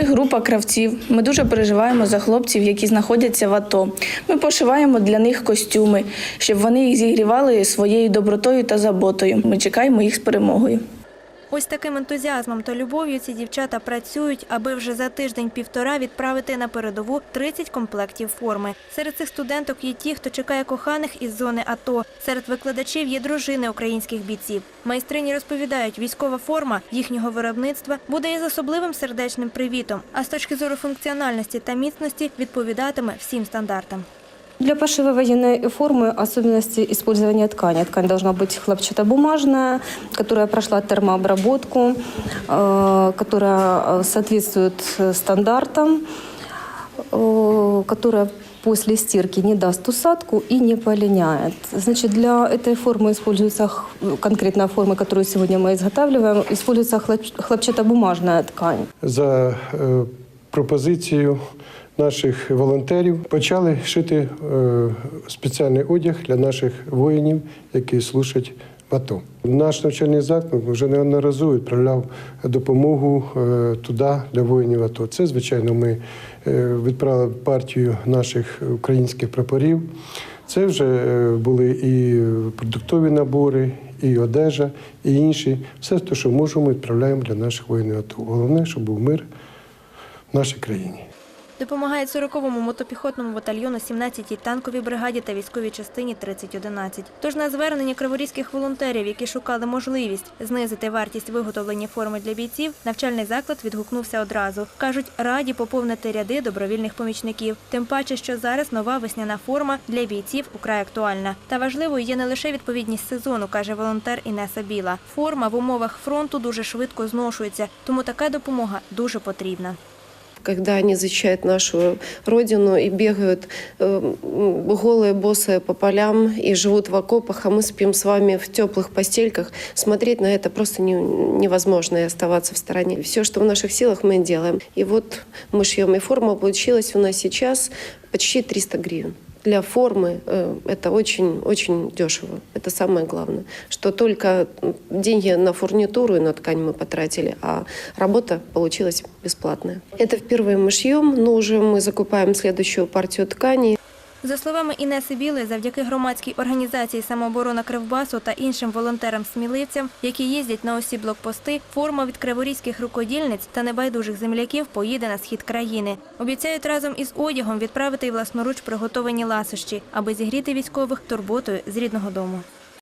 Ми група кравців. Ми дуже переживаємо за хлопців, які знаходяться в АТО. Ми пошиваємо для них костюми, щоб вони їх зігрівали своєю добротою та заботою. Ми чекаємо їх з перемогою. Ось таким ентузіазмом та любов'ю ці дівчата працюють, аби вже за тиждень-півтора відправити на передову 30 комплектів форми. Серед цих студенток є ті, хто чекає коханих із зони АТО. Серед викладачів є дружини українських бійців. Майстрині розповідають, військова форма їхнього виробництва буде із особливим сердечним привітом, а з точки зору функціональності та міцності відповідатиме всім стандартам. Для пошива военной формы особенности использования ткани. Ткань должна быть хлопчатобумажная, которая прошла термообработку, э, которая э, соответствует э, стандартам, э, которая после стирки не даст усадку и не полиняет. Значит, для этой формы используется х- конкретная форма, которую сегодня мы изготавливаем, используется хлоп- хлопчатобумажная ткань. за е, пропозицією наших волонтерів почали шити е, спеціальний одяг для наших воїнів, які служать в АТО. Наш навчальний заклад вже неодноразово відправляв допомогу е, туди для воїнів АТО. Це, звичайно, ми е, відправили партію наших українських прапорів. Це вже були і продуктові набори, і одежа, і інші. Все те, що можемо, відправляємо для наших воїнів АТО. Головне, щоб був мир в нашій країні. Допомагають 40-му мотопіхотному батальйону, 17-й танковій бригаді та військовій частині 3011. Тож на звернення криворізьких волонтерів, які шукали можливість знизити вартість виготовлення форми для бійців, навчальний заклад відгукнувся одразу. Кажуть, раді поповнити ряди добровільних помічників. Тим паче, що зараз нова весняна форма для бійців украй актуальна. Та важливою є не лише відповідність сезону, каже волонтер Інеса Біла. Форма в умовах фронту дуже швидко зношується, тому така допомога дуже потрібна когда они защищают нашу родину и бегают э, м, голые, босые по полям и живут в окопах, а мы спим с вами в теплых постельках, смотреть на это просто не- невозможно и оставаться в стороне. Все, что в наших силах, мы делаем. И вот мы шьем, и форма получилась у нас сейчас почти 300 гривен. Для формы э, это очень-очень дешево. Это самое главное. Что только м, деньги на фурнитуру и на ткань мы потратили, а работа получилась бесплатная. Это впервые мы шьем, но уже мы закупаем следующую партию ткани. За словами Інеси Білий, завдяки громадській організації самооборона Кривбасу та іншим волонтерам-сміливцям, які їздять на усі блокпости, форма від криворізьких рукодільниць та небайдужих земляків поїде на схід країни. Обіцяють разом із одягом відправити й власноруч приготовані ласощі, аби зігріти військових турботою з рідного дому.